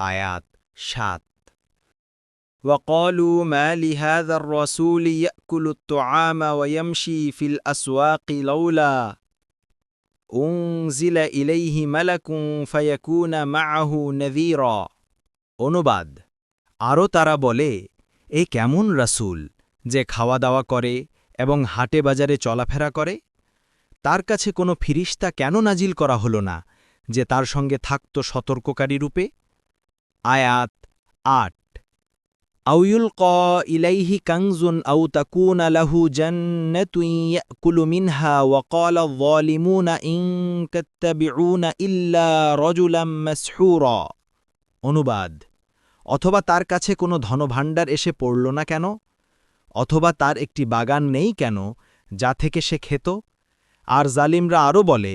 আয়াত সাত وقالوا ما لهذا الرسول يأكل الطعام ويمشي في الأسواق لولا أنزل إليه ملك فيكون معه نذيرا অনুবাদ আরও তারা বলে এ কেমন রাসূল যে খাওয়া দাওয়া করে এবং হাটে বাজারে চলাফেরা করে তার কাছে কোনো ফিরিস্তা কেন নাজিল করা হল না যে তার সঙ্গে থাকত সতর্ককারী রূপে আয়াত আট। আউয়ুল ক ইলাইহি কাংজুন আউ তকুন লাহু জন্নতুইয়াকুলু মিনহা ওয়াকাল যালিমুনা ইন ইল্লা রাজুলাম অনুবাদ, অথবা তার কাছে কোনো ধনভাণ্ডার এসে পড়ল না কেন? অথবা তার একটি বাগান নেই কেন, যা থেকে সে খেত? আর জালিমরা আরও বলে,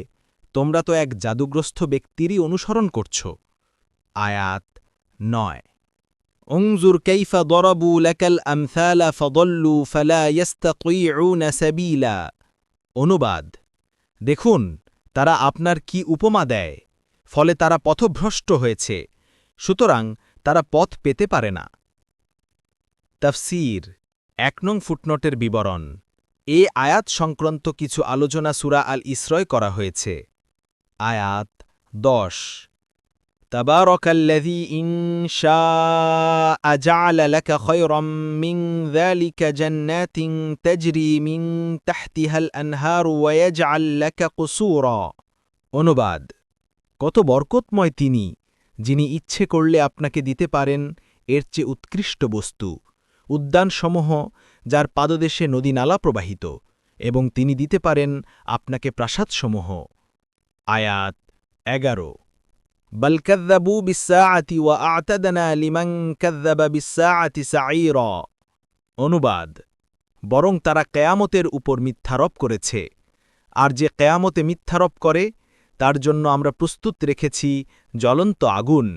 তোমরা তো এক জাদুগ্রস্ত ব্যক্তিরই অনুসরণ করছ। আয়াত নয় انظر كيف ضربوا لك الأمثال فضلوا فلا يستطيعون سبيلا অনুবাদ দেখুন তারা আপনার কি উপমা দেয় ফলে তারা পথভ্রষ্ট হয়েছে সুতরাং তারা পথ পেতে পারে না তফসির এক নং ফুটনোটের বিবরণ এ আয়াত সংক্রান্ত কিছু আলোচনা সুরা আল ইসরয় করা হয়েছে আয়াত দশ تبارك الذي إن شاء جعل لك خيرا من ذلك جنات تجري من تحتها الأنهار ويجعل لك قصورا অনুবাদ কত বরকতময় তিনি যিনি ইচ্ছে করলে আপনাকে দিতে পারেন এর চেয়ে উৎকৃষ্ট বস্তু উদ্যানসমূহ যার পাদদেশে নদীনালা প্রবাহিত এবং তিনি দিতে পারেন আপনাকে প্রাসাদসমূহ আয়াত এগারো بل كذبوا بالساعة وأعتدنا لمن كذب بالساعة سعيرا অনুবাদ বরং তারা কেয়ামতের উপর মিথ্যারোপ করেছে আর যে কেয়ামতে মিথ্যারোপ করে তার জন্য আমরা প্রস্তুত রেখেছি জ্বলন্ত আগুন